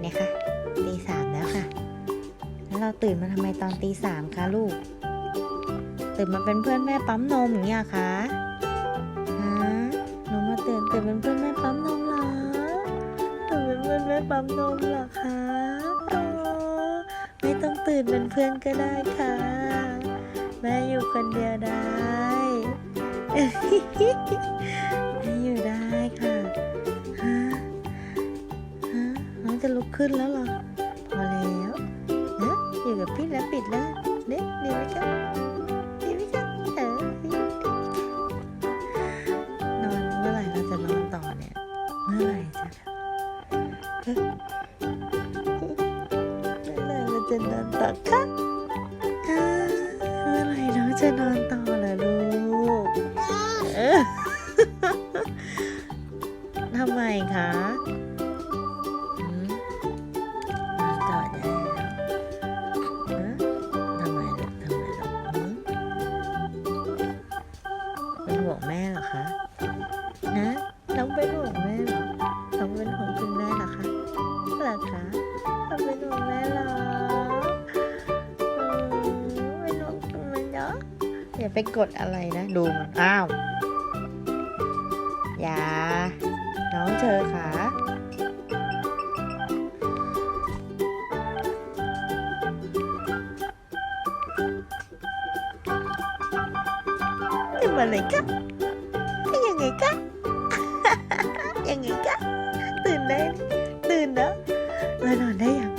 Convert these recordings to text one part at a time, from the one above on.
เนี่ยคะตีสามแล้วค่ะ แล้วเราตื่นมาทำไมตอนตีสามคะลูก ตื่นมาเป็นเพื่อนแม่ปั๊มนมอย่างเงี้ยเหรอคะฮะหนูมาตื่นตื่นเป็นเพื่อนแม่ปั๊มนมเหรอตื่นเป็นเพื่อนแม่ปั๊มนมเหรอคะอ๋อไม่ต้องตื่นเป็นเพื่อนก็ได้ค่ะ แม่อยู่คนเดียวได้ ขึ้นแล้วหรอ พอแล้วนะอยู่กับพี่แล้วปิดแล้วเด็กดีไหมคะดีไหมคะเออนอนเมื่อไหร่เราจะนอนต่อเนี่ย เมื่อไหร่จะเมื่อไหร่เราจะนอนต่อคะเมื่อไหร่น้องจะนอนต่อล่ะลูกเออทำไมคะ ม่เหรอคะนะน้องเป็นห่วงแม่เหรอน้องเป็นห่วงคุณแม่เหรอคะหรอคะน้องเป็นห่วงแม่เหรออืมเป็นห่วงคุณแม่เนาะอย่าไปกดอะไรนะดูมันอ้าวอย่าน้องเธอค่ะทำอะไรกันยังไ người khác yang ngika tunen tuna nanonayan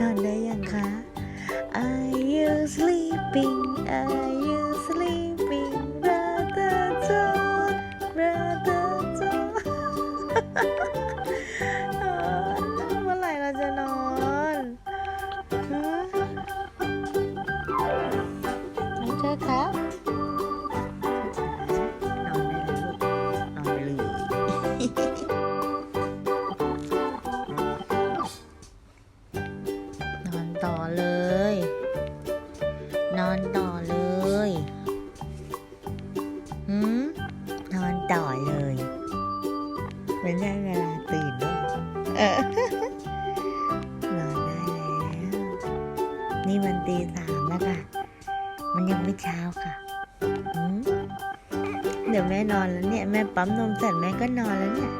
nanonayan ka are you sleeping? Are อนต่อเลยหืมนอนต่อเลยไม่ได้เวลาตื่นด้วยเออนอนได้แล้ว นี่มันตีสามแล้วค่ะ มันยังไม่เช้าค่ะเดี๋ยวแม่นอนแล้วเนี่ย แม่ปั๊มนมเสร็จแม่ก็นอนแล้วเนี่ย